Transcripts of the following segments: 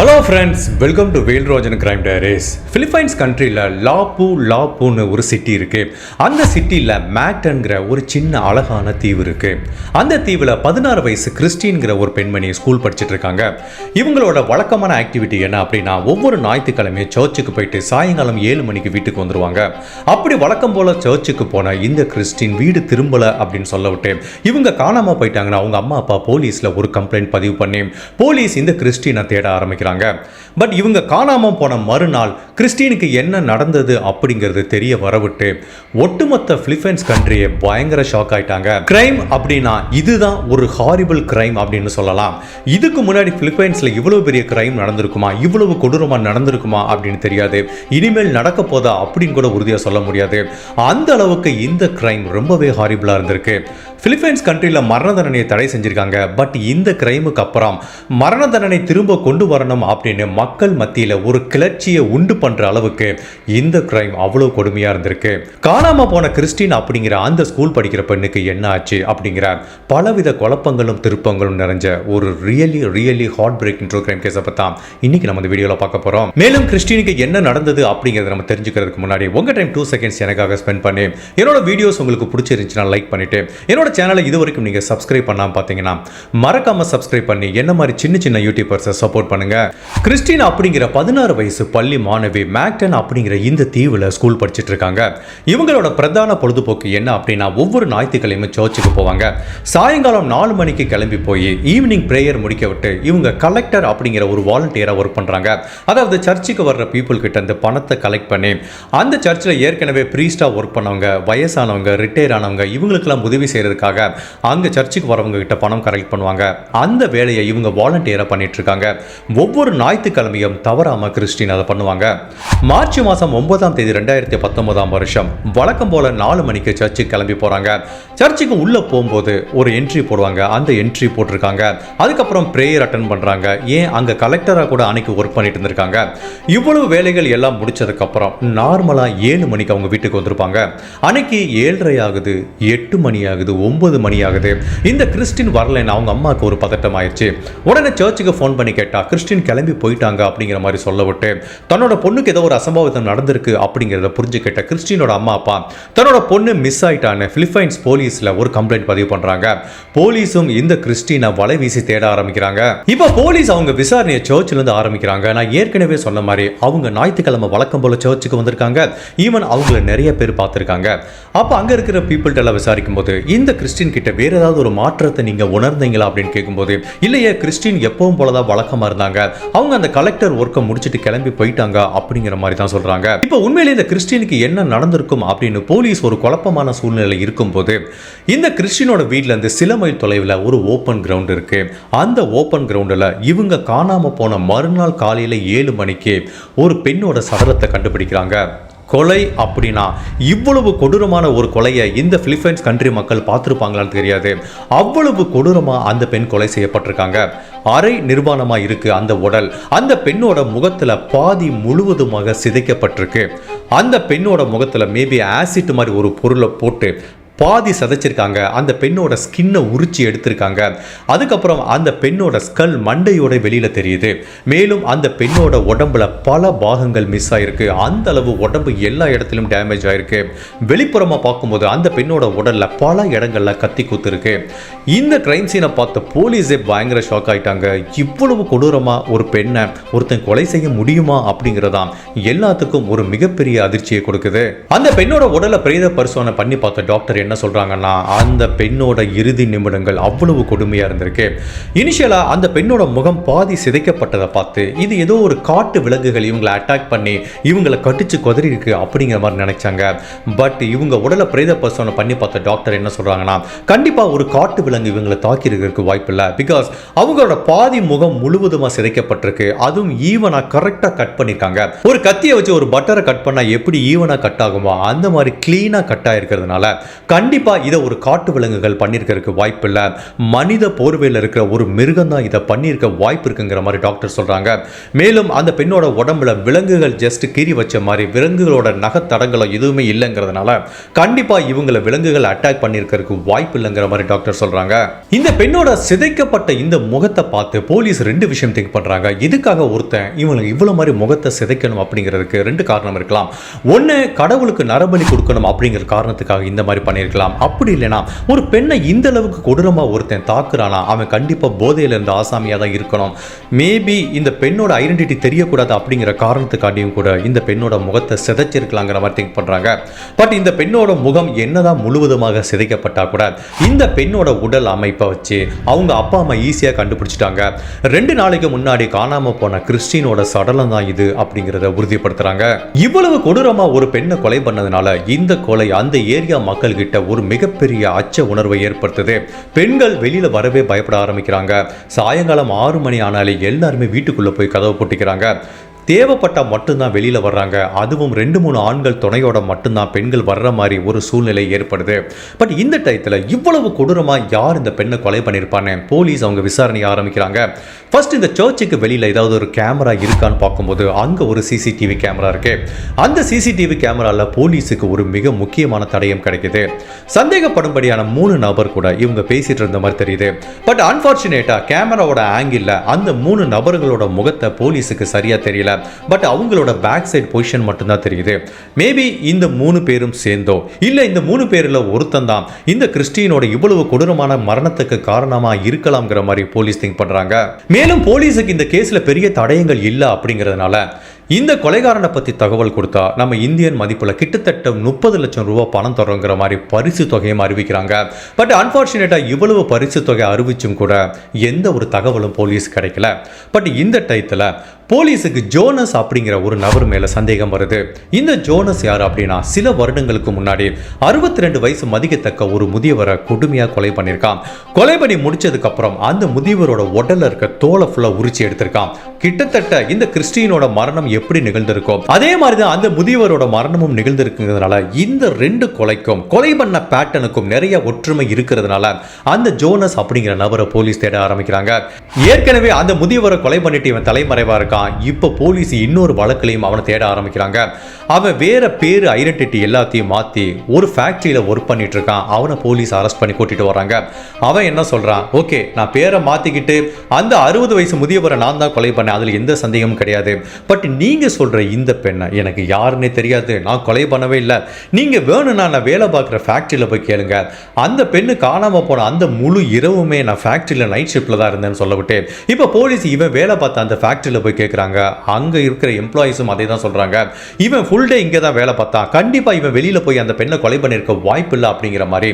Hello friends welcome to Velrojan crime diaries Philippines கண்ட்ரியில் Lapu லாப்பூன்னு ஒரு city இருக்கு. அந்த சிட்டியில் மேக்டன்கிற ஒரு சின்ன அழகான தீவு இருக்கு. அந்த தீவில் பதினாறு வயசு கிறிஸ்டின்கிற ஒரு பெண்மணி ஸ்கூல் படிச்சுட்டு இருக்காங்க. இவங்களோட வழக்கமான ஆக்டிவிட்டி என்ன அப்படின்னா ஒவ்வொரு ஞாயிற்றுக்கிழமையும் சர்ச்சுக்கு போயிட்டு சாயங்காலம் ஏழு மணிக்கு வீட்டுக்கு வந்துருவாங்க. அப்படி வழக்கம் போல சர்ச்சுக்கு போன இந்த கிறிஸ்டின் வீடு திரும்பல அப்படின்னு சொல்ல விட்டு இவங்க காணாமல் போயிட்டாங்கன்னா அவங்க அம்மா அப்பா போலீஸ்ல ஒரு கம்ப்ளைண்ட் பதிவு பண்ணி போலீஸ் இந்த கிறிஸ்டினை தேட ஆரம்பிக்கிறாங்க. பட் இவங்க காணாமல் போன மறுநாள் கிறிஸ்டினுக்கு என்ன நடந்தது அப்படிங்கிறது தெரிய வரவிட்டு ஒட்டுமொத்த பிலிப்பைன்ஸ் கண்ட்ரியை பயங்கர ஷாக் ஆயிட்டாங்க. கிரைம் அப்படின்னா இதுதான் ஒரு ஹாரிபிள் கிரைம் அப்படின்னு சொல்லலாம். இதுக்கு முன்னாடி பிலிப்பைன்ஸ்ல இவ்வளவு பெரிய கிரைம் நடந்திருக்குமா? இவ்வளவு கொடூரமாக நடந்திருக்குமா? அப்படின்னு தெரியாது. இனிமேல் நடக்க போதா அப்படின்னு கூட உறுதியா சொல்ல முடியாது. அந்த அளவுக்கு இந்த கிரைம் ரொம்பவே ஹாரிபிளா இருந்திருக்கு. பிலிப்பைன்ஸ் கண்ட்ரியில் மரண தண்டனையை தடை செஞ்சுருக்காங்க. பட் இந்த கிரைமுக்கு அப்புறம் மரண தண்டனை திரும்ப கொண்டு வரணும் அப்படின்னு மக்கள் மத்தியில் ஒரு கிளர்ச்சியை உண்டு பண்ணுற அளவுக்கு இந்த கிரைம் அவ்வளோ கொடுமையாக இருந்திருக்கு. காணாமல் போன கிறிஸ்டின் அப்படிங்கிற அந்த ஸ்கூல் படிக்கிற பெண்ணுக்கு என்ன ஆச்சு அப்படிங்கிற பலவித குழப்பங்களும் திருப்பங்களும் நிறைஞ்ச ஒரு really really heartbreak intro crime கேஸை பற்றி இன்னைக்கு நம்ம இந்த வீடியோவில் பார்க்க போகிறோம் மேலும் கிறிஸ்டினுக்கு என்ன நடந்தது அப்படிங்கிறத நம்ம தெரிஞ்சுக்கிறதுக்கு முன்னாடி உங்கள் டைம் டூ செகண்ட்ஸ் எனக்காக ஸ்பெண்ட் பண்ணி என்னோட வீடியோஸ் உங்களுக்கு பிடிச்சிருந்துச்சுன்னா லைக் பண்ணிவிட்டு என்னோட சேனலை இது வரைக்கும் நீங்க சப்ஸ்கிரைப் பண்ணாமல் பார்த்தீங்கன்னா மறக்காம சப்ஸ்கிரைப் பண்ணி என்ன மாதிரி சின்ன சின்ன யூடியூபர்ஸை சப்போர்ட் பண்ணுங்க. கிறிஸ்டின் அப்படிங்கிற பதினாறு வயசு பள்ளி மாணவி மேக்டன் அப்படிங்கிற இந்த தீவில் ஸ்கூல் படிச்சுட்டு இருக்காங்க. இவங்களோட பிரதான பொழுதுபோக்கு என்ன அப்படின்னா ஒவ்வொரு ஞாயிற்றுக்கிழமை சர்ச்சுக்கு போவாங்க. சாயங்காலம் நாலு மணிக்கு கிளம்பி போய் ஈவினிங் ப்ரேயர் முடிக்க விட்டு இவங்க கலெக்டர் அப்படிங்கிற ஒரு வாலண்டியராக ஒர்க் பண்ணுறாங்க அதாவது சர்ச்சுக்கு வர்ற பீப்புள் கிட்ட இருந்து பணத்தை கலெக்ட் பண்ணி அந்த சர்ச்சில் ஏற்கனவே ப்ரீஸ்டாக ஒர்க் பண்ணவங்க வயசானவங்க ரிட்டையர் ஆனவங்க இவங்களுக்கெல்லாம் உதவி செய்கிறதுக்காக அங்கே சர்ச்சுக்கு வரவங்க கிட்ட பணம் கலெக்ட் பண்ணுவாங்க. அந்த வேலையை இவங்க வாலண்டியராக பண்ணிட்டு இருக்காங்க. ஒவ்வொரு ஞாயிற்றுக்கிழமையும் தவறாம கிறிஸ்டின் அதை பண்ணுவாங்க. மார்ச் மாதம் ஒன்பதாம் தேதி ரெண்டாயிரத்தி பத்தொன்பதாம் வருஷம். வழக்கம் போல நாலு மணிக்கு சர்ச்சுக்கு கிளம்பி போகிறாங்க சர்ச்சுக்கு உள்ளே போகும்போது ஒரு என்ட்ரி போடுவாங்க. அந்த என்ட்ரி போட்டிருக்காங்க. அதுக்கப்புறம் ப்ரேயர் அட்டன் பண்ணுறாங்க ஏன்? அங்கே கலெக்டராக கூட அன்னைக்கு ஒர்க் பண்ணிட்டு இருந்திருக்காங்க. இவ்வளவு வேலைகள் எல்லாம் முடிச்சதுக்கப்புறம் நார்மலாக ஏழு மணிக்கு அவங்க வீட்டுக்கு வந்திருப்பாங்க. அன்னைக்கு ஏழரை ஆகுது எட்டு மணி ஆகுது ஒன்பது மணி ஆகுது இந்த கிறிஸ்டின் வரலைன்னு அவங்க அம்மாவுக்கு ஒரு பதட்டம் ஆயிடுச்சு உடனே சர்ச்சுக்கு ஃபோன் பண்ணி கேட்டா கிறிஸ்டின் கிளம்பி போயிட்டாங்க அப்படிங்கிற மாதிரி சொல்ல விட்டு தன்னோட பொண்ணுக்கு ஏதோ ஒரு அசம்பாவிதம் நடந்திருக்கு அப்படிங்கிறத புரிஞ்சு கேட்ட கிறிஸ்டினோட அம்மா அப்பா தன்னோட பொண்ணு மிஸ் ஆயிட்டான்னு பிலிப்பைன்ஸ் போலீஸ்ல ஒரு கம்ப்ளைண்ட் பதிவு பண்றாங்க. போலீஸும் இந்த கிறிஸ்டினை வலை வீசி தேட ஆரம்பிக்கிறாங்க. இப்போ போலீஸ் அவங்க விசாரணையை சர்ச்சில் இருந்து ஆரம்பிக்கிறாங்க. நான் ஏற்கனவே சொன்ன மாதிரி அவங்க ஞாயிற்றுக்கிழமை வழக்கம் போல சர்ச்சுக்கு வந்திருக்காங்க. ஈவன் அவங்கள நிறைய பேர் பார்த்துருக்காங்க. அப்போ அங்கே இருக்கிற பீப்புள்கிட்ட எல்லாம் விசாரிக்கும் போது இந்த கிறிஸ்டின் கிட்ட வேற ஏதாவது ஒரு மாற்றத்தை நீங்க உணர்ந்தீங்களா அப்படின்னு கேட்கும்போது இல்லையே கிறிஸ்டின் எப்பவும் போலதான் வழக்கமா இருந்தாங்க. அவங்க அந்த கலெக்டர் ஒர்க்கை முடிச்சுட்டு கிளம்பி போயிட்டாங்க அப்படிங்கிற மாதிரி தான் சொல்றாங்க. இப்போ உண்மையிலே இந்த கிறிஸ்டினுக்கு என்ன நடந்திருக்கும் அப்படின்னு போலீஸ் ஒரு குழப்பமான சூழ்நிலை இருக்கும்போது இந்த கிறிஸ்டினோட வீட்ல இருந்து சில மைல் தொலைவில் ஒரு ஓப்பன் கிரவுண்ட் இருக்கு. அந்த ஓப்பன் கிரவுண்டில் இவங்க காணாம போன மறுநாள் காலையில ஏழு மணிக்கு ஒரு பெண்ணோட சடலத்தை கண்டுபிடிக்கிறாங்க. கொலை அப்படின்னா இவ்வளவு கொடூரமான ஒரு கொலையை இந்த பிலிப்பைன்ஸ் கண்ட்ரி மக்கள் பார்த்துருப்பாங்களான்னு தெரியாது. அவ்வளவு கொடூரமாக அந்த பெண் கொலை செய்யப்பட்டிருக்காங்க. அரை நிர்வாணமாக இருக்கு அந்த உடல். அந்த பெண்ணோட முகத்தில் பாதி முழுவதுமாக சிதைக்கப்பட்டிருக்கு. அந்த பெண்ணோட முகத்தில் மேபி ஆசிட் மாதிரி ஒரு பொருளை போட்டு பாதி சதைச்சிருக்காங்க. அந்த பெண்ணோட ஸ்கின்னை உரிச்சி எடுத்திருக்காங்க. அதுக்கப்புறம் அந்த பெண்ணோட ஸ்கல் மண்டையோட வெளியில் தெரியுது. மேலும் அந்த பெண்ணோட உடம்புல பல பாகங்கள் மிஸ் ஆயிருக்கு. அந்த அளவு உடம்பு எல்லா இடத்திலும் டேமேஜ் ஆயிருக்கு. வெளிப்புறமா பார்க்கும்போது அந்த பெண்ணோட உடல்ல பல இடங்கள்ல கத்தி குத்துருக்கு. இந்த கிரைம் சீனை பார்த்த போலீஸே பயங்கர ஷாக் ஆயிட்டாங்க. இவ்வளவு கொடூரமா ஒரு பெண்ணை ஒருத்தன் கொலை செய்ய முடியுமா அப்படிங்கிறதாம் எல்லாத்துக்கும் ஒரு மிகப்பெரிய அதிர்ச்சியை கொடுக்குது. அந்த பெண்ணோட உடலை பிரேத பரிசோதனை பண்ணி பார்த்த டாக்டர் என்ன சொல்றாங்கன்னா அந்த பெண்ணோட இறுதி நிமிடங்கள் அவ்வளவு கொடுமையா இருந்திருக்கு. இனிஷியலாக அந்த பெண்ணோட முகம் பாதி சிதைக்கப்பட்டதை பார்த்து இது ஏதோ ஒரு காட்டு விலங்குகள் இவங்களை அட்டாக் பண்ணி இவங்களை கட்டிச்சு குதறி இருக்கு அப்படிங்கிற மாதிரி நினைச்சாங்க. பட் இவங்க உடலை பிரேத பரிசோதனை பண்ணி பார்த்த டாக்டர் என்ன சொல்றாங்கன்னா கண்டிப்பா ஒரு காட்டு விலங்கு இவங்களை தாக்கி இருக்கிறதுக்கு வாய்ப்பு இல்லை. பிகாஸ் அவங்களோட பாதி முகம் முழுவதுமா சிதைக்கப்பட்டிருக்கு. அதுவும் ஈவனா கரெக்டா கட் பண்ணிருக்காங்க ஒரு கத்தியை வச்சு ஒரு பட்டரை கட் பண்ணா எப்படி ஈவனா கட் ஆகுமோ அந்த மாதிரி கிளீனா கட் ஆயிருக்கிறதுனால கண்டிப்பாக இதை ஒரு காட்டு விலங்குகள் பண்ணியிருக்கிறதுக்கு வாய்ப்பு இல்லை. மனித போர்வையில் இருக்கிற ஒரு மிருகம் தான் இதை பண்ணியிருக்க வாய்ப்பு இருக்குங்கிற மாதிரி டாக்டர் சொல்கிறாங்க மேலும் அந்த பெண்ணோட உடம்புல விலங்குகள் ஜஸ்ட் கீறி வச்ச மாதிரி விலங்குகளோட நகத்தடங்களும் எதுவுமே இல்லைங்கிறதுனால கண்டிப்பாக இவங்களை விலங்குகள் அட்டாக் பண்ணியிருக்கிறதுக்கு வாய்ப்பு இல்லைங்கிற மாதிரி டாக்டர் சொல்கிறாங்க இந்த பெண்ணோட சிதைக்கப்பட்ட இந்த முகத்தை பார்த்து போலீஸ் ரெண்டு விஷயம் திங்க் பண்ணுறாங்க இதுக்காக ஒருத்தன் இவங்களுக்கு இவ்வளோ மாதிரி முகத்தை சிதைக்கணும் அப்படிங்கிறதுக்கு ரெண்டு காரணம் இருக்கலாம். ஒன்று கடவுளுக்கு நரபலி கொடுக்கணும் அப்படிங்கிற காரணத்துக்காக இந்த மாதிரி பண்ணியிருக்கலாம் அப்படி இல்லைனா ஒரு பெண்ணை இந்த அளவுக்கு கொடூரமா ஒருத்தன் தாக்குறானா? அவன் கண்டிப்பா போதையில் இருந்த ஆசாமியா தான் இருக்கணும். மேபி இந்த பெண்ணோட ஐடென்டிட்டி தெரியக்கூடாது அப்படிங்கிற காரணத்துக்காண்டியும் கூட இந்த பெண்ணோட முகத்தை சிதைச்சிருக்கலாங்கிற மாதிரி திங்க் பண்ணுறாங்க பட் இந்த பெண்ணோட முகம் என்னதான் முழுவதுமாக சிதைக்கப்பட்டா கூட இந்த பெண்ணோட உடல் அமைப்பை வச்சு அவங்க அப்பா அம்மா ஈஸியா கண்டுபிடிச்சிட்டாங்க. ரெண்டு நாளைக்கு முன்னாடி காணாம போன கிறிஸ்டினோட சடலம் தான் இது அப்படிங்கிறத உறுதிப்படுத்துறாங்க. இவ்வளவு கொடூரமா ஒரு பெண்ணை கொலை பண்ணதுனால இந்த கொலை அந்த ஏரியா மக்கள் கிட்ட ஒரு மிகப்பெரிய அச்ச உணர்வை ஏற்படுத்துது. பெண்கள் வெளியில வரவே பயப்பட ஆரம்பிக்கிறாங்க. சாயங்காலம் ஆறு மணி ஆனாலே எல்லாருமே வீட்டுக்குள்ள போய் கதவை போட்டிக்கிறாங்க. தேவைப்பட்டால் மட்டும்தான் வெளியில் வர்றாங்க. அதுவும் ரெண்டு மூணு ஆண்கள் துணையோட மட்டும்தான் பெண்கள் வர்ற மாதிரி ஒரு சூழ்நிலை ஏற்படுது. பட் இந்த டயத்தில் இவ்வளவு கொடூரமாக யார் இந்த பெண்ணை கொலை பண்ணியிருப்பான்னு போலீஸ் அவங்க விசாரணை ஆரம்பிக்கிறாங்க. ஃபர்ஸ்ட் இந்த சர்ச்சுக்கு வெளியில் ஏதாவது ஒரு கேமரா இருக்கான்னு பார்க்கும்போது அங்கே ஒரு சிசிடிவி கேமரா இருக்கு. அந்த சிசிடிவி கேமராவில் போலீஸுக்கு ஒரு மிக முக்கியமான தடயம் கிடைக்குது. சந்தேகப்படும்படியான மூணு நபர் கூட இவங்க பேசிட்டு இருந்த மாதிரி தெரியுது. பட் அன்ஃபார்ச்சுனேட்டாக கேமராவோட ஆங்கிளில் அந்த மூணு நபர்களோட முகத்தை போலீஸுக்கு சரியாக தெரியல. பட் அவங்களோட பேக் சைட் பொசிஷன் மட்டும்தான் தெரியுது. மேபி இந்த மூணு பேரும் சேர்ந்தோ இல்லை இந்த மூணு பேர்ல ஒருத்தன் தான் இந்த கிறிஸ்டியனோட இவ்வளவு கொடூரமான மரணத்துக்கு காரணமா இருக்கலாம்ங்கிற மாதிரி போலீஸ் திங்க் பண்றாங்க. மேலும் போலீஸுக்கு இந்த கேஸ்ல பெரிய தடயங்கள் இல்ல அப்படிங்கிறதுனால இந்த கொலைகாரனை பத்தி தகவல் கொடுத்தா நம்ம இந்தியன் மதிப்புல கிட்டத்தட்ட முப்பது லட்சம் ரூபாய் பணம் தரோங்கிற மாதிரி பரிசு தொகையும் அறிவிக்கிறாங்க. பட் அன்ஃபார்ச்சுனேட்டாக இவ்வளவு பரிசு தொகை அறிவிச்சும் கூட எந்த ஒரு தகவலும் போலீஸ் கிடைக்கல. பட் இந்த டயத்தில் போலீஸுக்கு ஜோனஸ் அப்படிங்கிற ஒரு நபர் மேல சந்தேகம் வருது. இந்த ஜோனஸ் யார் அப்படின்னா சில வருடங்களுக்கு முன்னாடி அறுபத்தி ரெண்டு வயசு மதிக்கத்தக்க ஒரு முதியவரை கொடுமையா கொலை பண்ணியிருக்கான். கொலை பண்ணி முடிச்சதுக்கு அப்புறம் அந்த முதியவரோட உடலில் இருக்க தோலை ஃபுல்லா உரிச்சு எடுத்திருக்கான். கிட்டத்தட்ட இந்த கிறிஸ்டியனோட மரணம் எப்படி நிகழ்ந்திருக்கும்? அதே மாதிரி தான் அந்த முதியவரோட மரணமும் நிகழ்ந்திருக்குங்கிறதுனால இந்த ரெண்டு கொலைக்கும் கொலை பண்ண பேட்டனுக்கும் நிறைய ஒற்றுமை இருக்கிறதுனால அந்த ஜோனஸ் அப்படிங்கிற நபரை போலீஸ் தேட ஆரம்பிக்கிறாங்க. ஏற்கனவே அந்த முதியவரை கொலை பண்ணிட்டு இவன் தலைமறைவா இருக்கான். இப்போ போலீஸ் இன்னொரு வழக்குலையும் அவனை தேட ஆரம்பிக்கிறாங்க. அவன் வேற பேரு ஐடென்டிட்டி எல்லாத்தையும் மாத்தி ஒரு ஃபேக்டரியில ஒர்க் பண்ணிட்டு இருக்கான். அவனை போலீஸ் அரெஸ்ட் பண்ணி கூட்டிட்டு வராங்க அவன் என்ன சொல்றான்? ஓகே நான் பேரை மாத்திக்கிட்டு அந்த அறுபது வயசு முதியவரை நான் தான் கொலை பண்ணேன். அதுல எந்த சந்தேகமும் கிடையாது. பட் நீ நீங்க சொல்ற இந்த பெண்ணை எனக்கு யாருன்னே தெரியாது. நான் கொலை பண்ணவே இல்லை. நீங்க வேணும்னா நான் வேலை பார்க்குற ஃபேக்ட்ரியில் போய் கேளுங்க. அந்த பெண்ணு காணாமல் போன அந்த முழு இரவுமே நான் ஃபேக்ட்ரியில் நைட் ஷிஃப்ட்ல தான் இருந்தேன்னு சொல்லவிட்டு இப்போ போலீஸ் இவன் வேலை பார்த்த அந்த ஃபேக்ட்ரியில் போய் கேட்குறாங்க அங்க இருக்கிற எம்ப்ளாயிஸும் அதே தான் சொல்றாங்க. இவன் ஃபுல் டே இங்கே தான் வேலை பார்த்தான் கண்டிப்பா இவன் வெளியில போய் அந்த பெண்ணை கொலை பண்ணியிருக்க வாய்ப்பு இல்லை அப்படிங்கிற மாதிரி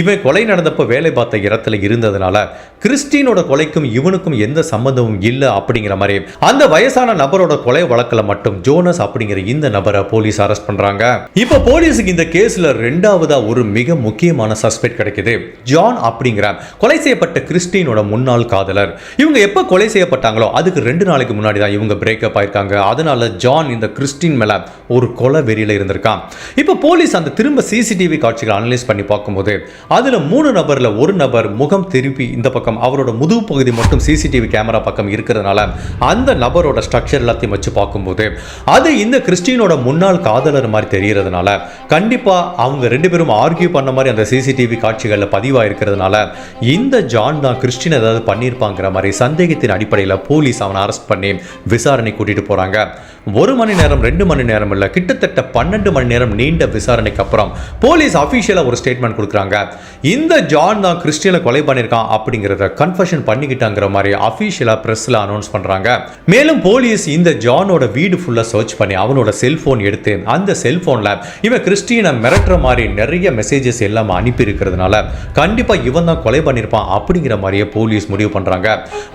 இவன் கொலை நடந்தப்போ வேலை பார்த்த இடத்துல இருந்ததுனால கிறிஸ்டினோட கொலைக்கும் இவனுக்கும் எந்த சம்பந்தமும் இல்லை அப்படிங்கிற மாதிரி அந்த வயசான நபரோட கொலை வழக்கில் மட்டும் ஜோனஸ் அப்படிங்கிற இந்த நபரை போலீஸ் அரெஸ்ட் பண்றாங்க. இப்போ போலீஸுக்கு இந்த கேஸ்ல ரெண்டாவதா ஒரு மிக முக்கியமான சஸ்பெக்ட் கிடைக்குது. ஜான் அப்படிங்கிற கொலை செய்யப்பட்ட கிறிஸ்டினோட முன்னாள் காதலர். இவங்க எப்போ கொலை செய்யப்பட்டாங்களோ அதுக்கு ரெண்டு நாளைக்கு முன்னாடி தான் இவங்க பிரேக்கப் ஆயிருக்காங்க. அதனால ஜான் இந்த கிறிஸ்டின் மேல ஒரு கொலை வெறியில இருந்திருக்கான். இப்போ போலீஸ் அந்த திரும்ப சிசிடிவி காட்சிகளை அனலைஸ் பண்ணி பார்க்கும்போது அதுல மூணு நபர்ல ஒரு நபர் முகம் திருப்பி இந்த பக்கம் அவரோட முதுகு பகுதி மட்டும் சிசிடிவி கேமரா பக்கம் இருக்கிறதுனால அந்த நபரோட ஸ்ட்ரக்சர் எல்லாத்தையும் வச்சு பார்க்கும் பார்க்கும்போது அது இந்த கிறிஸ்டினோட முன்னாள் காதலர் மாதிரி தெரிகிறதுனால கண்டிப்பா அவங்க ரெண்டு பேரும் ஆர்கியூ பண்ண மாதிரி அந்த சிசிடிவி காட்சிகளில் பதிவாக இருக்கிறதுனால இந்த ஜான் தான் கிறிஸ்டின் ஏதாவது பண்ணியிருப்பாங்கிற மாதிரி சந்தேகத்தின் அடிப்படையில் போலீஸ் அவனை அரெஸ்ட் பண்ணி விசாரணை கூட்டிட்டு போறாங்க. ஒரு மணி நேரம் ரெண்டு மணி நேரம் இல்லை கிட்டத்தட்ட பன்னெண்டு மணி நேரம் நீண்ட விசாரணைக்கு அப்புறம் போலீஸ் அஃபீஷியலாக ஒரு ஸ்டேட்மெண்ட் கொடுக்குறாங்க. இந்த ஜான் தான் கிறிஸ்டியனை கொலை பண்ணியிருக்கான் அப்படிங்கிறத கன்ஃபர்ஷன் பண்ணிக்கிட்டாங்கிற மாதிரி அஃபீஷியலாக ப்ரெஸ்ஸில் அனௌன்ஸ் பண்ணுறாங்க மேலும் போலீஸ் இந்த ஜானோட வீடு ஃபுல்லாக சர்ச் பண்ணி அவனோட செல்ஃபோன் எடுத்து அந்த செல்ஃபோனில் இவன் கிறிஸ்டினை மிரட்டுற மாதிரி நிறைய மெசேஜஸ் எல்லாம் அனுப்பி இருக்கிறதுனால கண்டிப்பாக இவன் தான் கொலை பண்ணியிருப்பான் அப்படிங்கிற மாதிரியே போலீஸ் முடிவு பண்ணுறாங்க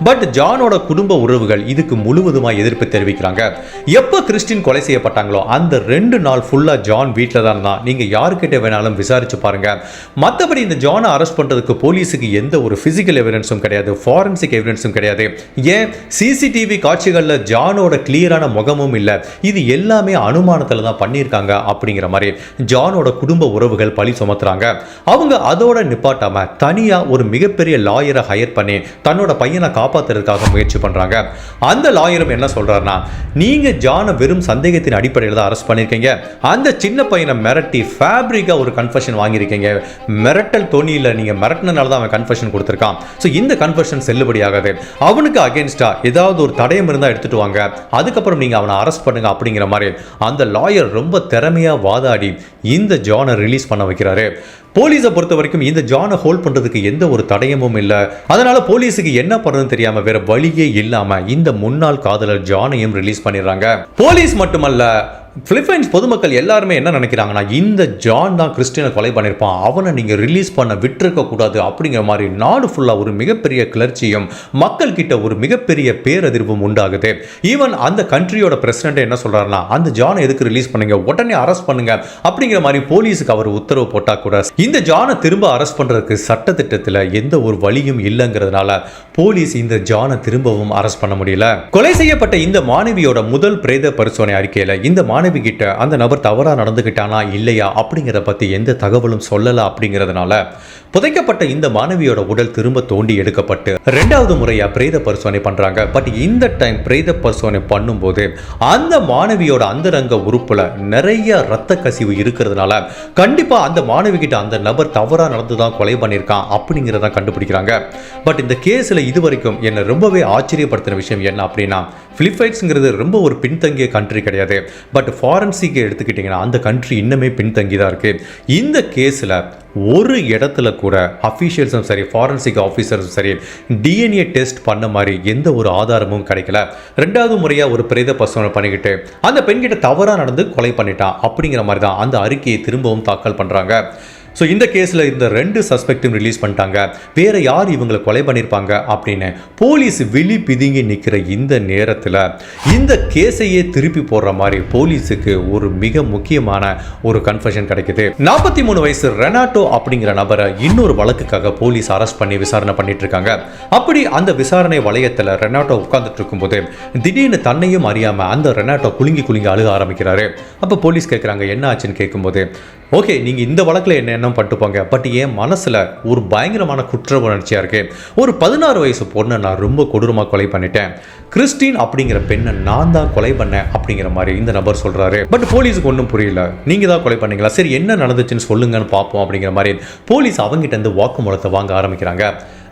பட் ஜானோட குடும்ப உறவுகள் இதுக்கு முழுவதுமாக எதிர்ப்பு தெரிவிக்கிறாங்க. எப்போ கிறிஸ்டின் கொலை செய்யப்பட்டாங்களோ அந்த ரெண்டு நாள் ஃபுல்லாக ஜான் வீட்டில் தான் இருந்தான். நீங்கள் யாருக்கிட்ட வேணாலும் விசாரிச்சு பாருங்க. மற்றபடி இந்த ஜானை அரெஸ்ட் பண்ணுறதுக்கு போலீஸுக்கு எந்த ஒரு ஃபிசிக்கல் எவிடன்ஸும் கிடையாது. ஃபாரன்சிக் எவிடன்ஸும் கிடையாது. ஏன்? சிசிடிவி காட்சிகளில் ஜானோட கிளியரான முக முகமும் இல்லை. இது எல்லாமே அனுமானத்தில் தான் பண்ணியிருக்காங்க அப்படிங்கிற மாதிரி ஜானோட குடும்ப உறவுகள் பழி சுமத்துறாங்க. அவங்க அதோட நிப்பாட்டாம தனியா ஒரு மிகப்பெரிய லாயரை ஹையர் பண்ணி தன்னோட பையனை காப்பாத்துறதுக்காக முயற்சி பண்றாங்க. அந்த லாயரும் என்ன சொல்றாருன்னா நீங்க ஜானை வெறும் சந்தேகத்தின் அடிப்படையில் தான் அரெஸ்ட் பண்ணியிருக்கீங்க அந்த சின்ன பையனை மிரட்டி ஃபேப்ரிக்கா ஒரு கன்ஃபெஷன் வாங்கியிருக்கீங்க. மிரட்டல் தோணியில் நீங்க மிரட்டினால தான் அவன் கன்ஃபெஷன் கொடுத்துருக்கான். ஸோ இந்த கன்ஃபெஷன் செல்லுபடியாகாது. அவனுக்கு அகேன்ஸ்டாக ஏதாவது ஒரு தடயம் இருந்தால் எடுத்துட்டு வாங்க. அதுக்கப்புறம் நீங்கள் அவனை அரெஸ்ட் பண்ணுங்கள் அப்படிங்கிற மாதிரி அந்த லாயர் ரொம்ப திறமையா வாதாடி இந்த ஜானை ரிலீஸ் பண்ண வைக்கிறாரு. போலீஸை பொறுத்த வரைக்கும் இந்த ஜானை ஹோல்ட் பண்றதுக்கு எந்த ஒரு தடயமும் இல்லை. அதனால போலீஸுக்கு என்ன பண்ணுறதுன்னு தெரியாம வேற வழியே இல்லாம இந்த முன்னாள் காதலர் ஜானையும் ரிலீஸ் பண்ணிடுறாங்க. போலீஸ் மட்டுமல்ல பிலிப்பைன்ஸ் பொதுமக்கள் எல்லாருமே என்ன நினைக்கிறாங்கன்னா இந்த ஜான் தான் கிறிஸ்டியனை கொலை பண்ணியிருப்பான். அவனை நீங்கள் ரிலீஸ் பண்ண விட்டுருக்க கூடாது அப்படிங்கிற மாதிரி நாடு ஃபுல்லாக ஒரு மிகப்பெரிய கிளர்ச்சியும் மக்கள் கிட்ட ஒரு மிகப்பெரிய பேரதிர்வும் உண்டாகுது. ஈவன் அந்த கண்ட்ரியோட பிரசிடென்ட் என்ன சொல்றாருன்னா அந்த ஜானை எதுக்கு ரிலீஸ் பண்ணுங்க? உடனே அரெஸ்ட் பண்ணுங்க அப்படிங்கிற மாதிரி போலீஸுக்கு அவர் உத்தரவு போட்டா கூட இந்த ஜானை திரும்ப அரெஸ்ட் பண்றதுக்கு சட்டத்திட்டத்தில் எந்த ஒரு வழியும் இல்லைங்கிறதுனால போலீஸ் இந்த ஜானை திரும்பவும் அரெஸ்ட் பண்ண முடியல. கொலை செய்யப்பட்ட இந்த மாணவியோட முதல் பிரேத பரிசோதனை அறிக்கையில இந்த மாணவி கிட்ட அந்த நபர் தவறா நடந்துக்கிட்டானா இல்லையா அப்படிங்கிறத பத்தி எந்த தகவலும் சொல்லலை அப்படிங்கிறதுனால புதைக்கப்பட்ட இந்த மாணவியோட உடல் திரும்ப தோண்டி எடுக்கப்பட்டு ரெண்டாவது முறையா பிரேத பரிசோதனை பண்றாங்க. பட் இந்த டைம் பிரேத பரிசோதனை பண்ணும்போது அந்த மாணவியோட அந்தரங்க உறுப்புல நிறைய ரத்த கசிவு இருக்கிறதுனால கண்டிப்பா அந்த மாணவி கிட்ட அந்த நபர் தவறா நடந்து தான் கொலை பண்ணியிருக்கான் அப்படிங்கிறத கண்டுபிடிக்கிறாங்க. பட் இந்த கேஸ்ல இது வரைக்கும் என்னை ரொம்பவே ஆச்சரியப்படுத்தின விஷயம் என்ன அப்படின்னா பிலிப்பைன்ஸுங்கிறது ரொம்ப ஒரு பின்தங்கிய கண்ட்ரி கிடையாது. பட் ஃபாரன்சிக்கை எடுத்துக்கிட்டிங்கன்னா அந்த கண்ட்ரி இன்னுமே பின்தங்கி தான் இருக்குது இந்த கேஸில் ஒரு இடத்துல கூட அஃபீஷியல்ஸும் சரி ஃபாரன்சிக் ஆஃபீஸர்ஸும் சரி டிஎன்ஏ டெஸ்ட் பண்ண மாதிரி எந்த ஒரு ஆதாரமும் கிடைக்கல. ரெண்டாவது முறையாக ஒரு பிரேத பசங்களை பண்ணிக்கிட்டு அந்த பெண்கிட்ட தவறாக நடந்து கொலை பண்ணிட்டான் அப்படிங்கிற மாதிரி தான் அந்த அறிக்கையை திரும்பவும் தாக்கல் பண்ணுறாங்க ஸோ இந்த கேஸில் இந்த ரெண்டு சஸ்பெக்டும் ரிலீஸ் பண்ணிட்டாங்க. வேற யார் இவங்களை கொலை பண்ணியிருப்பாங்க அப்படின்னு போலீஸ் விழி பிதுங்கி நிற்கிற இந்த நேரத்தில் இந்த கேஸையே திருப்பி போடுற மாதிரி போலீஸுக்கு ஒரு மிக முக்கியமான ஒரு கன்ஃபஷன் கிடைக்குது. நாற்பத்தி மூணு வயசு ரெனாட்டோ அப்படிங்கிற நபரை இன்னொரு வழக்குக்காக போலீஸ் அரெஸ்ட் பண்ணி விசாரணை பண்ணிட்டு இருக்காங்க. அப்படி அந்த விசாரணை வளையத்தில் ரெனாட்டோ உட்கார்ந்துட்டு இருக்கும்போது திடீர்னு தன்னையும் அறியாமல் அந்த ரெனாட்டோ குலுங்கி குலுங்கி அழுக ஆரம்பிக்கிறாரு. அப்போ போலீஸ் கேட்குறாங்க என்ன ஆச்சுன்னு? கேட்கும்போது ஓகே நீங்கள் இந்த வழக்கில் என்ன என்ன பட்டுப்பாங்க? பட் என் மனசில் ஒரு பயங்கரமான குற்ற உணர்ச்சியாக இருக்குது ஒரு பதினாறு வயசு பொண்ணை நான் ரொம்ப கொடூரமாக கொலை பண்ணிட்டேன். கிறிஸ்டின் அப்படிங்கிற பெண்ணை நான் தான் கொலை பண்ணேன் அப்படிங்கிற மாதிரி இந்த நபர் சொல்கிறாரு பட் போலீஸுக்கு ஒன்றும் புரியல. நீங்கள் தான் கொலை பண்ணீங்களா? சரி என்ன நடந்துச்சுன்னு சொல்லுங்கன்னு பார்ப்போம் அப்படிங்கிற மாதிரி போலீஸ் அவங்ககிட்ட இருந்து வாக்குமூலத்தை வாங்க ஆரம்பிக்கிறாங்க.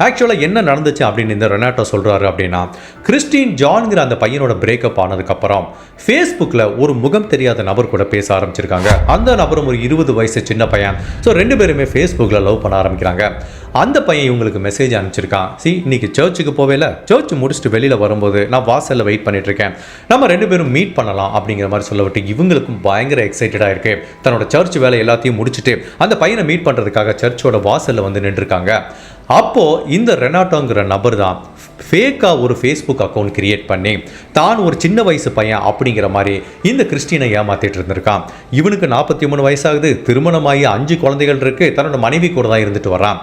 ஆக்சுவலாக என்ன நடந்துச்சு அப்படின்னு இந்த ரெனாட்டோ சொல்கிறாரு அப்படின்னா கிறிஸ்டின் ஜான்கிற அந்த பையனோட பிரேக்கப் ஆனதுக்கப்புறம் ஃபேஸ்புக்கில் ஒரு முகம் தெரியாத நபர் கூட பேச ஆரம்பிச்சிருக்காங்க. அந்த நபரும் ஒரு இருபது வயசு சின்ன பையன். ஸோ ரெண்டு பேருமே ஃபேஸ்புக்கில் லவ் பண்ண ஆரம்பிக்கிறாங்க. அந்த பையன் இவங்களுக்கு மெசேஜ் அனுப்பிச்சிருக்கான். சி இன்னைக்கு சர்ச்சுக்கு போவேல? சர்ச் முடிச்சுட்டு வெளியில் வரும்போது நான் வாசலில் வெயிட் பண்ணிட்டு இருக்கேன் நம்ம ரெண்டு பேரும் மீட் பண்ணலாம் அப்படிங்கிற மாதிரி சொல்லவிட்டு இவங்களுக்கும் பயங்கர எக்ஸைட்டடாக இருக்கு. தன்னோட சர்ச் வேலை எல்லாத்தையும் முடிச்சுட்டு அந்த பையனை மீட் பண்ணுறதுக்காக சர்ச்சோட வாசலில் வந்து நின்றுருக்காங்க. அப்போது இந்த ரெனாட்டோங்கிற நபர் தான் ஃபேக்காக ஒரு ஃபேஸ்புக் அக்கௌண்ட் கிரியேட் பண்ணி தான் ஒரு சின்ன வயசு பையன் அப்படிங்கிற மாதிரி இந்த கிறிஸ்டினை ஏமாத்திட்டு இருந்திருக்கான். இவனுக்கு நாற்பத்தி மூணு வயசாகுது திருமணமாகி அஞ்சு குழந்தைகள் இருக்குது தன்னோட மனைவி கூட தான் இருந்துட்டு வரான்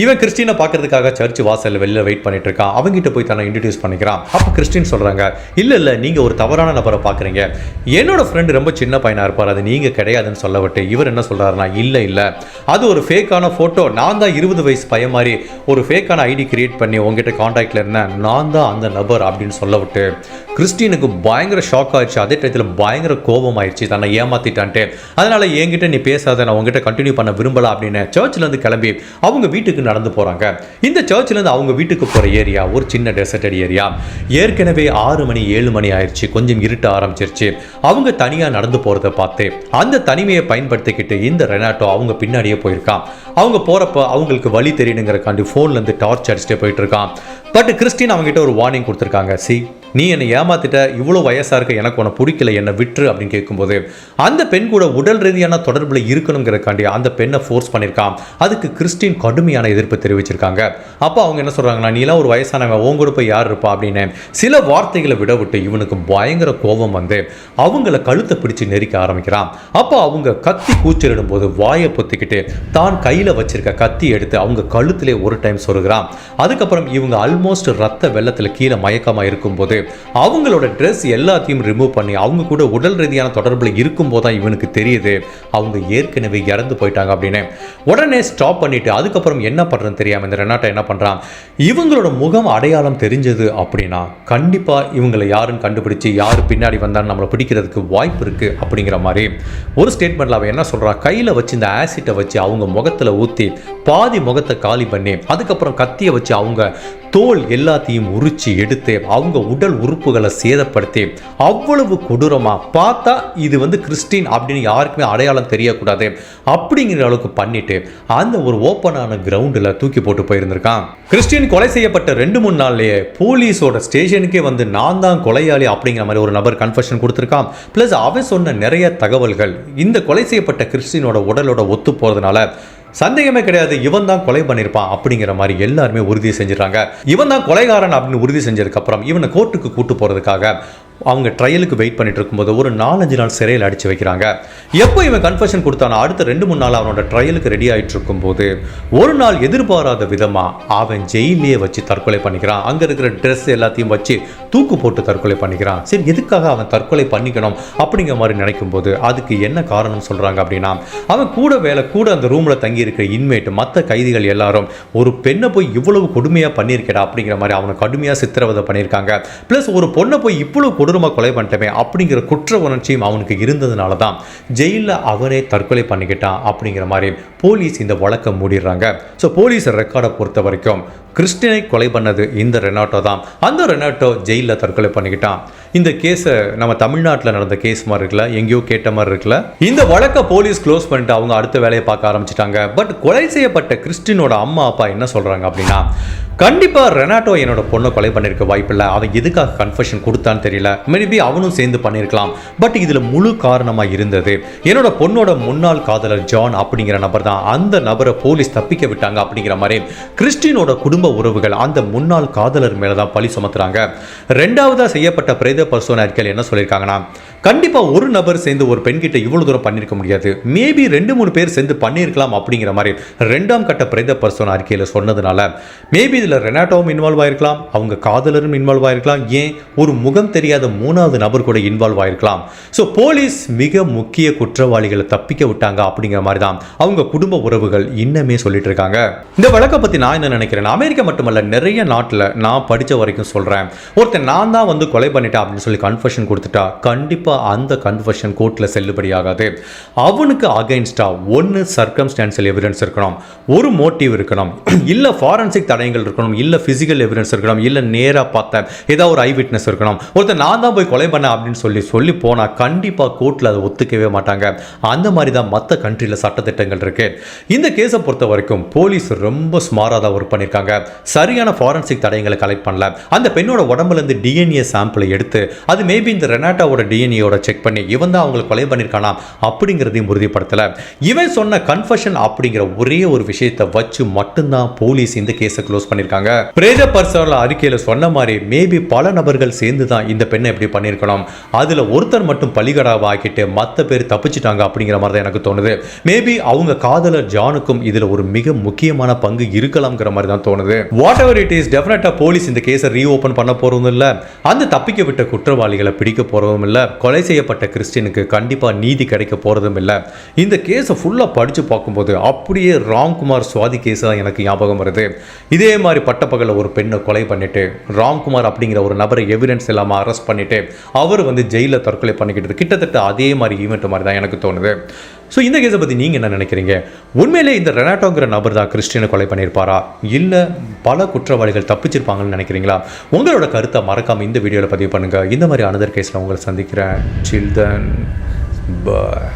இவன் கிறிஸ்டினை பார்க்கறதுக்காக சர்ச் வாசல் வெளில வெயிட் பண்ணிட்டு இருக்கான். அவங்ககிட்ட போய் தன்னை இன்ட்ரடியூஸ் பண்ணிக்கிறான். அப்போ கிறிஸ்டின் சொல்கிறாங்க இல்லை இல்லை நீங்கள் ஒரு தவறான நபரை பார்க்குறீங்க. என்னோட ஃப்ரெண்டு ரொம்ப சின்ன பையனாக இருப்பார். அது நீங்கள் கிடையாதுன்னு சொல்ல விட்டு இவர் என்ன சொல்கிறாருன்னா இல்லை இல்லை. அது ஒரு ஃபேக்கான ஃபோட்டோ நான் தான் இருபது வயசு பையன் மாதிரி ஒரு ஃபேக்கான ஐடி கிரியேட் பண்ணி உங்ககிட்ட காண்டாக்டில் இருந்தேன். நான் தான் அந்த நபர் அப்படின்னு சொல்லவிட்டு கிறிஸ்டினுக்கு பயங்கர ஷாக் ஆயிடுச்சு. அதே டயத்தில் பயங்கர கோபம் ஆயிடுச்சு. தன்னை ஏமாத்திட்டான்ட்டு. அதனால் என்கிட்ட நீ பேசாத நான் உங்ககிட்ட கண்டினியூ பண்ண விரும்பலை அப்படின்னு சர்ச்சில் இருந்து கிளம்பி அவங்க வீட்டுக்கு நடந்து போறாங்க. இந்த சர்ச்சிலேருந்து அவங்க வீட்டுக்கு போகிற ஏரியா ஒரு சின்ன டெசர்டட் ஏரியா ஏற்கனவே ஆறு மணி ஏழு மணி ஆயிடுச்சு. கொஞ்சம் இருட்ட ஆரம்பிச்சிருச்சு. அவங்க தனியா நடந்து போகிறத பார்த்து அந்த தனிமையை பயன்படுத்திக்கிட்டு இந்த ரெனாட்டோ அவங்க பின்னாடியே போயிருக்கான். அவங்க போறப்ப அவங்களுக்கு வழி தெரியணுங்கிறக்காண்டி ஃபோன்லேருந்து டார்ச் அடிச்சுட்டு போயிட்டு இருக்கான். பட் கிறிஸ்டின் அவங்ககிட்ட ஒரு வார்னிங் கொடுத்துருக்காங்க. சி நீ என்னை ஏமாத்திட்ட இவ்வளோ வயசாக இருக்க எனக்கு உன்னை பிடிக்கல என்னை விட்டுரு அப்படின்னு கேட்கும்போது அந்த பெண் கூட உடல் ரீதியான தொடர்பில் இருக்கணுங்கிறக்காண்டி அந்த பெண்ணை ஃபோர்ஸ் பண்ணியிருக்கான். அதுக்கு கிறிஸ்டின் கடுமையான எதிர்ப்பு தெரிவிச்சிருக்காங்க. அப்போ அவங்க என்ன சொல்கிறாங்கன்னா நீலாம் ஒரு வயசானவன் உன் கூட போய் யார் இருப்பா? அப்படின்னு சில வார்த்தைகளை விட விட்டு இவனுக்கு பயங்கர கோபம் வந்து அவங்கள கழுத்தை பிடிச்சு நெரிக்க ஆரம்பிக்கிறான். அப்போ அவங்க கத்தி கூச்சலிடும் போது வாயை பொத்திக்கிட்டு தான் கையில் வச்சிருக்க கத்தி எடுத்து அவங்க கழுத்திலே ஒரு டைம் சொருகிறான். அதுக்கப்புறம் இவங்க ஆல்மோஸ்ட் ரத்த வெள்ளத்தில் கீழே மயக்கமாக இருக்கும்போது அவங்களோட ட்ரெஸ் எல்லாத்தையும் ரிமூவ் பண்ணி அவங்க கூட உடல் ரீதியான தொடர்பில் இருக்கும்போது தான் இவனுக்கு தெரியுது. அவங்க ஏற்கனவே இறந்து போயிட்டாங்க அப்படின்னு. உடனே ஸ்டாப் பண்ணிட்டு அதுக்கப்புறம் என்ன பண்ணுறதுன்னு தெரியாமல் இந்த ரெனாட்டா என்ன பண்ணுறான் இவங்களோட முகம் அடையாளம் தெரிஞ்சது அப்படின்னா கண்டிப்பாக இவங்களை யாருன்னு கண்டுபிடிச்சு யார் பின்னாடி வந்தாலும் நம்மளை பிடிக்கிறதுக்கு வாய்ப்பு இருக்குது அப்படிங்கிற மாதிரி. ஒரு ஸ்டேட்மெண்ட்டில் அவன் என்ன சொல்கிறா கையில் வச்சு இந்த ஆசிட்டை வச்சு அவங்க முகத்தில் ஊற்றி பாதி முகத்தை காலி பண்ணி அதுக்கப்புறம் கத்தியை வச்சு அவங்க தோல் எல்லாத்தையும் உரிச்சு எடுத்து அவங்க உடல் உறுப்புகளை சேதப்படுத்தி அவ்வளவு கொடூரமாக பார்த்தா இது வந்து கிறிஸ்டின் அப்படின்னு யாருக்குமே அடையாளம் தெரியக்கூடாது அப்படிங்கிற அளவுக்கு பண்ணிட்டு அந்த ஒரு ஓப்பனான கிரவுண்டில் தூக்கி போட்டு போயிருந்திருக்கான். கிறிஸ்டின் கொலை செய்யப்பட்ட ரெண்டு மூணு நாள்லேயே போலீஸோட ஸ்டேஷனுக்கே வந்து நான் தான் கொலையாளி அப்படிங்கிற மாதிரி ஒரு நபர் கன்ஃபெஷன் கொடுத்துருக்கான். ப்ளஸ் அவன் சொன்ன நிறைய தகவல்கள் இந்த கொலை செய்யப்பட்ட கிறிஸ்டினோட உடலோட ஒத்து போகிறதுனால சந்தேகமே கிடையாது. இவன் தான் கொலை பண்ணியிருப்பான் அப்படிங்கிற மாதிரி எல்லாருமே உறுதி செஞ்சிடறாங்க. இவன் தான் கொலைகாரன் அப்படின்னு உறுதி செஞ்சதுக்கப்புறம் இவனை கோர்ட்டுக்கு கூட்டு போகிறதுக்காக அவங்க ட்ரையலுக்கு வெயிட் பண்ணிட்டு இருக்கும்போது ஒரு நாலஞ்சு நாள் சிறையில் அடிச்சு வைக்கிறாங்க. எப்போ இவன் கன்ஃபெஷன் கொடுத்தானோ அடுத்த ரெண்டு மூணு நாள் அவனோட ட்ரையலுக்கு ரெடி ஆயிட்டு இருக்கும்போது ஒரு நாள் எதிர்பாராத விதமாக அவன் ஜெயிலே வச்சு தற்கொலை பண்ணிக்கிறான். அங்கே இருக்கிற ட்ரெஸ் எல்லாத்தையும் வச்சு தூக்கு போட்டு தற்கொலை பண்ணிக்கிறான். சரி எதுக்காக அவன் தற்கொலை பண்ணிக்கணும் அப்படிங்கிற மாதிரி நினைக்கும் போது அதுக்கு என்ன காரணம் சொல்கிறாங்க அப்படின்னா அவன் கூட வேலை கூட அந்த ரூமில் தங்கி இருக்கிற இன்மேட் மற்ற கைதிகள் எல்லாரும் ஒரு பெண்ணை போய் இவ்வளவு கொடுமையாக பண்ணியிருக்கடா அப்படிங்கிற மாதிரி அவனை கடுமையாக சித்திரவதை பண்ணியிருக்காங்க. ப்ளஸ் ஒரு பொண்ணை போய் இவ்வளவு கொடூரமாக கொலை பண்ணிட்டமே அப்படிங்கிற குற்ற உணர்ச்சியும் அவனுக்கு இருந்ததுனால தான் ஜெயிலில் அவனே தற்கொலை பண்ணிக்கிட்டான் அப்படிங்கிற மாதிரி போலீஸ் இந்த வழக்கை மூடிடுறாங்க. ஸோ போலீஸ் ரெக்கார்டை பொறுத்த வரைக்கும் கிறிஸ்டினை கொலை பண்ணது இந்த ரெனாட்டோ தான். அந்த ரெனாட்டோ ஜெயிலில் தற்கொலை பண்ணிக்கிட்டான். இந்த கேஸை நம்ம தமிழ்நாட்டில் நடந்த கேஸ் மாதிரி இருக்குல்ல? எங்கேயோ கேட்ட மாதிரி இருக்குல்ல? இந்த வழக்கை போலீஸ் க்ளோஸ் பண்ணிட்டு அவங்க அடுத்த வேலையை பார்க்க ஆரம்பிச்சிட்டாங்க. பட் கொலை செய்யப்பட்ட கிறிஸ்டினோட அம்மா அப்பா என்ன சொல்கிறாங்க அப்படின்னா கண்டிப்பாக ரெனாட்டோ என்னோட பொண்ணை கொலை பண்ணியிருக்க வாய்ப்பில்லை. அவன் எதுக்காக கன்ஃபெஷன் கொடுத்தான்னு தெரியல. மேபி அவனும் சேர்ந்து பண்ணியிருக்கலாம். பட் இதில் முழு காரணமாக இருந்தது. என்னோட பொண்ணோட முன்னாள் காதலர் ஜான் அப்படிங்கிற நபர் தான். அந்த நபரை போலீஸ் தப்பிக்க விட்டாங்க அப்படிங்கிற மாதிரி. கிறிஸ்டினோட குடும்ப உறவுகள் அந்த முன்னாள் காதலர் மேலே தான் பழி சுமத்துறாங்க. ரெண்டாவதாக செய்யப்பட்ட பிரேத பரிசோதனை அறிக்கையில் என்ன சொல்லியிருக்காங்கன்னா கண்டிப்பாக ஒரு நபர் சேர்ந்து ஒரு பெண்கிட்ட இவ்வளோ தூரம் பண்ணியிருக்க முடியாது. மேபி ரெண்டு மூணு பேர் சேர்ந்து பண்ணியிருக்கலாம் அப்படிங்கிற மாதிரி ரெண்டாம் கட்ட பிரேத பர்சன் அறிக்கையில் சொன்னதுனால மேபி இதில் ரெனாட்டோவும் இன்வால்வ் ஆயிருக்கலாம். அவங்க காதலரும் இன்வால்வ் ஆயிருக்கலாம். ஏன்? ஒரு முகம் தெரியாத மூணாவது நபர் கூட இன்வால்வ் ஆயிருக்கலாம். ஸோ போலீஸ் மிக முக்கிய குற்றவாளிகளை தப்பிக்க விட்டாங்க அப்படிங்கிற மாதிரி தான் அவங்க குடும்ப உறவுகள் இன்னமே சொல்லிட்டு இருக்காங்க. இந்த வழக்கை பற்றி நான் என்ன நினைக்கிறேன் அமெரிக்கா மட்டுமல்ல நிறைய நாட்டில் நான் படித்த வரைக்கும் சொல்கிறேன் ஒருத்தன் நான் தான் வந்து கொலை பண்ணிட்டேன் அப்படின்னு சொல்லி கன்ஃபெஷன் கொடுத்துட்டா கண்டிப்பாக கண்டிப்பாக அந்த கன்ஃபெஷன் கோர்ட்டில் செல்லுபடியாகாது. அவனுக்கு அகைன்ஸ்டாக ஒன்று சர்க்கம்ஸ்டான்சியல் எவிடன்ஸ் இருக்கணும். ஒரு மோட்டிவ் இருக்கணும். இல்லை ஃபாரன்சிக் தடயங்கள் இருக்கணும். இல்லை ஃபிசிக்கல் எவிடன்ஸ் இருக்கணும். இல்லை நேராக பார்த்த ஏதாவது ஒரு ஐ விட்னஸ் இருக்கணும். ஒருத்தர் நான் தான் போய் கொலை பண்ணேன் அப்படின்னு சொல்லி சொல்லி போனால் கண்டிப்பாக கோர்ட்டில் அதை ஒத்துக்கவே மாட்டாங்க. அந்த மாதிரி தான் மற்ற கண்ட்ரியில் சட்டத்திட்டங்கள் இருக்கு. இந்த கேஸை பொறுத்த வரைக்கும் போலீஸ் ரொம்ப ஸ்மாராக தான் ஒர்க் பண்ணியிருக்காங்க சரியான ஃபாரன்சிக் தடயங்களை கலெக்ட் பண்ணல. அந்த பெண்ணோட உடம்புலேருந்து டிஎன்ஏ சாம்பிளை எடுத்து அது மேபி இந்த ரெனாட்டாவோட டிஎன்ஏ டிஎன்ஏயோட செக் பண்ணி இவன் தான் அவங்களை கொலை பண்ணியிருக்கானா அப்படிங்கிறதையும் உறுதிப்படுத்தலை. இவன் சொன்ன கன்ஃபஷன் அப்படிங்கிற ஒரே ஒரு விஷயத்தை வச்சு மட்டும்தான் போலீஸ் இந்த கேஸை க்ளோஸ் பண்ணியிருக்காங்க பிரேத பர்சனல் அறிக்கையில் சொன்ன மாதிரி மேபி பல நபர்கள் சேர்ந்து தான் இந்த பெண்ணை எப்படி பண்ணியிருக்கணும் அதில் ஒருத்தர் மட்டும் பலிகடாவை ஆக்கிட்டு மற்ற பேர் தப்பிச்சிட்டாங்க அப்படிங்கிற மாதிரி தான் எனக்கு தோணுது. மேபி அவங்க காதலர் ஜானுக்கும் இதில் ஒரு மிக முக்கியமான பங்கு இருக்கலாம்ங்கிற மாதிரி தான் தோணுது. வாட் எவர் இட் இஸ் டெஃபினட்டாக போலீஸ் இந்த கேஸை ரீஓப்பன் பண்ண போகிறதும் இல்லை. அந்த தப்பிக்க விட்ட குற்றவாளிகளை பிடிக்க போகிறதும் இல்லை. கொலை செய்யப்பட்ட கிறிஸ்டினுக்கு கண்டிப்பாக நீதி கிடைக்க போகிறதும் இல்லை. இந்த கேஸை ஃபுல்லாக படித்து பார்க்கும்போது அப்படியே ராம்குமார் சுவாதி கேஸ் தான் எனக்கு ஞாபகம் வருது. இதே மாதிரி பட்டப்பகலில் ஒரு பெண்ணை கொலை பண்ணிட்டு ராம்குமார் அப்படிங்கிற ஒரு நபரை எவிடன்ஸ் இல்லாமல் அரெஸ்ட் பண்ணிவிட்டு அவர் வந்து ஜெயிலில் தற்கொலை பண்ணிக்கிட்டு கிட்டத்தட்ட அதே மாதிரி ஈவெண்ட் மாதிரி தான் எனக்கு தோணுது. ஸோ இந்த கேஸை பற்றி நீங்கள் என்ன நினைக்கிறீங்க? உண்மையிலே இந்த ரெனாட்டோங்கிற நபர் தான் கிறிஸ்டியனை கொலை பண்ணியிருப்பாரா? இல்லை பல குற்றவாளிகள் தப்பிச்சிருப்பாங்கன்னு நினைக்கிறீங்களா? உங்களோட கருத்தை மறக்காமல் இந்த வீடியோவில் பதிவு பண்ணுங்கள் இந்த மாதிரி அனதர் கேஸில் உங்களை சந்திக்கிறேன். சில்தன் பாய்